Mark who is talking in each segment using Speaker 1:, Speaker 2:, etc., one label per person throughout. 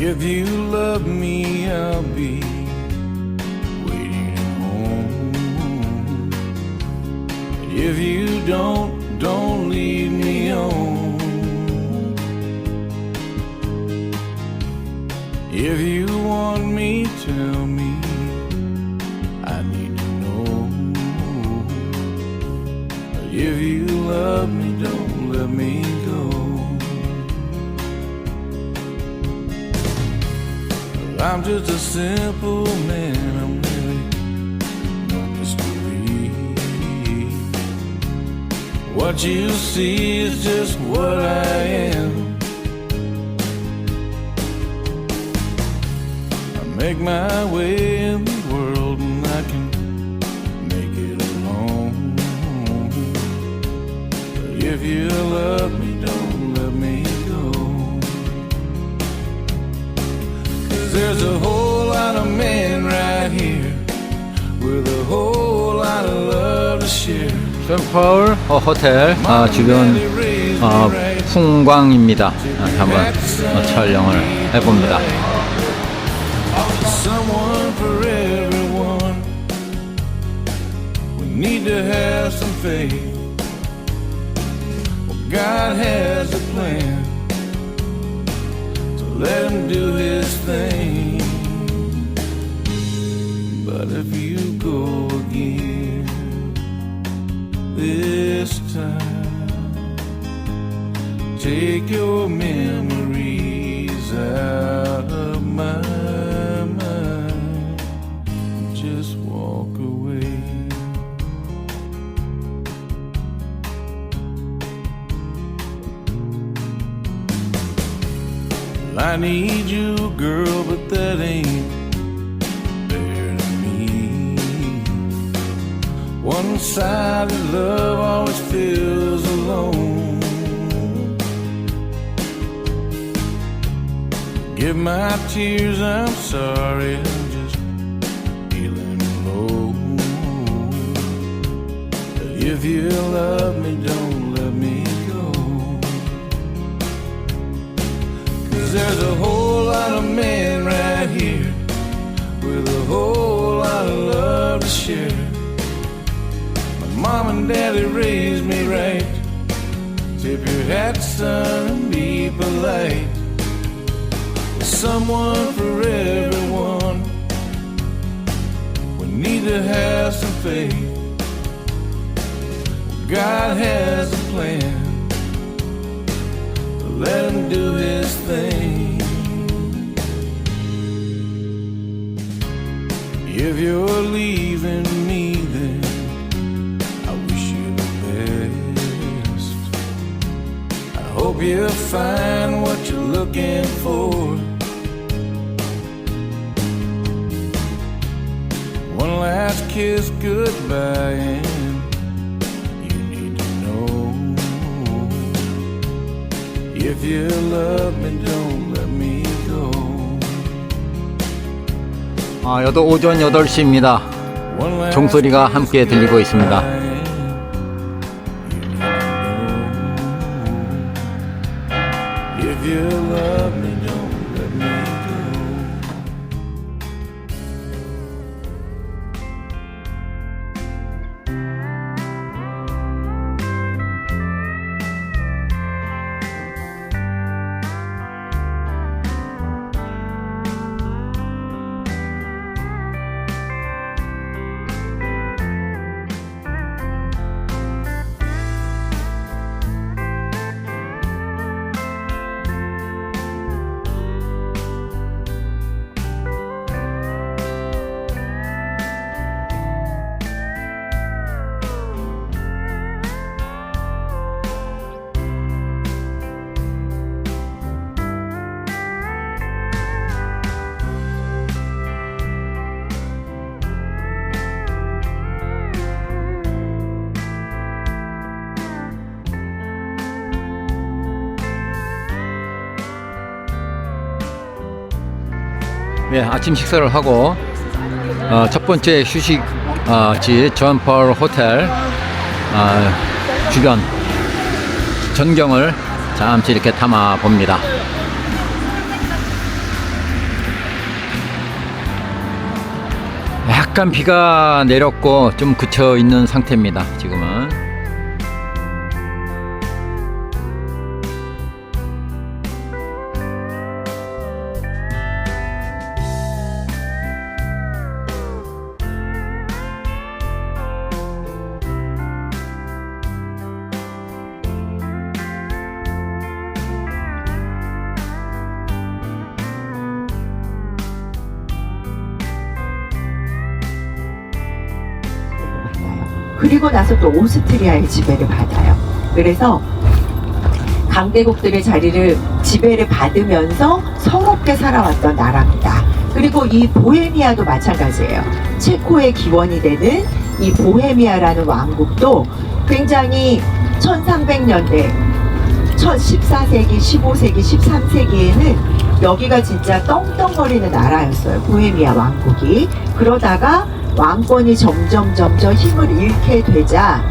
Speaker 1: If you love me, I'll be waiting at home. If you don't, don't leave me on. If you want me, tell me. I need to know. If you love me, don't let me go. I'm just a simple man. I'm really no mystery. What you see is just what I am. I make my way in the world and I can make it alone. But if you love me, there's a whole lot of men right here with a whole lot of love to share.
Speaker 2: 샘펄 어, 호텔 아, 주변 어, 풍광입니다. 아, 한번 어, 촬영을 해봅니다.
Speaker 1: someone for everyone. We need to have some faith. Well, God has a plan, so let Him do His thing. But if you go again this time, take your memories I need you, girl, but that ain't fair to me. One sided love always feels alone. Give my tears, I'm sorry, I'm just feeling low. If you love me, don't let me Cause there's a whole lot of men right here with a whole lot of love to share. My mom and daddy raised me right. Tip your hat, son, and be polite. There's Someone for everyone. We need to have some faith. God has a plan. Do his thing. If you're leaving me, then I wish you the best. I hope you find what you're looking for. One last kiss goodbye, If you love me, don't let me go.
Speaker 2: 아, 여도 오전 8시입니다.
Speaker 1: One last
Speaker 2: 종소리가 함께 들리고 있습니다.
Speaker 1: If you love me, don't let me go.
Speaker 2: 네, 아침 식사를 하고 어, 첫 번째 휴식지 어, 전펄 호텔 어, 주변 전경을 잠시 이렇게 담아 봅니다. 약간 비가 내렸고 좀 그쳐 있는 상태입니다. 지금은.
Speaker 3: 그리고 나서 또 오스트리아의 지배를 받아요. 그래서 강대국들의 자리를 지배를 받으면서 성롭게 살아왔던 나라입니다. 그리고 이 보헤미아도 마찬가지예요. 체코의 기원이 되는 이 보헤미아라는 왕국도 굉장히 1300년대 14세기, 15세기, 13세기에는 여기가 진짜 떵떵거리는 나라였어요. 보헤미아 왕국이. 그러다가 왕권이 점점 점점 힘을 잃게 되자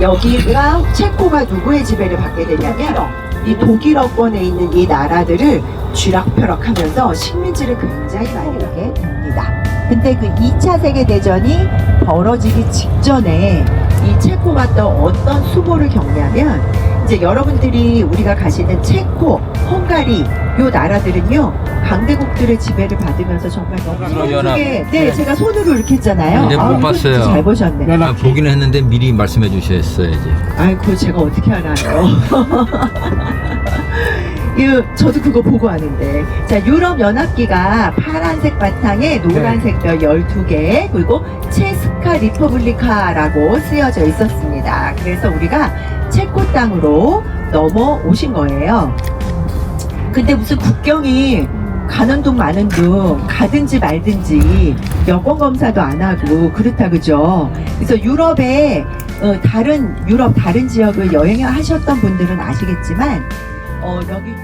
Speaker 3: 여기가 체코가 누구의 지배를 받게 되냐면 이 독일어권에 있는 이 나라들을 쥐락펴락하면서 식민지를 굉장히 많이 하게 됩니다. 근데 그 2차 세계대전이 벌어지기 직전에 이 체코가 또 어떤 수모를 겪냐면 이제 여러분들이 우리가 가시는 체코, 헝가리 요 나라들은요 강대국들의 지배를 받으면서 정말 너무
Speaker 2: 연합.
Speaker 3: 힘들게 네 제가 손으로 이렇게 했잖아요.
Speaker 2: 네, 못
Speaker 3: 이거
Speaker 2: 봤어요.
Speaker 3: 진짜 잘 보셨네.
Speaker 2: 아, 보기는 했는데 미리 말씀해 주셨어야지.
Speaker 3: 아이 그거 제가 어떻게 알아요? 이 저도 그거 보고 하는데 자 유럽 연합기가 파란색 바탕에 노란색 별 12개 그리고 체스카 리퍼블리카라고 쓰여져 있었습니다. 그래서 우리가 체코 땅으로 넘어오신 거예요. 근데 무슨 국경이 가는 둥 마는 둥 가든지 말든지 여권 검사도 안 하고 그렇다 그죠? 그래서 유럽에 어, 다른 유럽 다른 지역을 여행하셨던 분들은 아시겠지만 어, 여기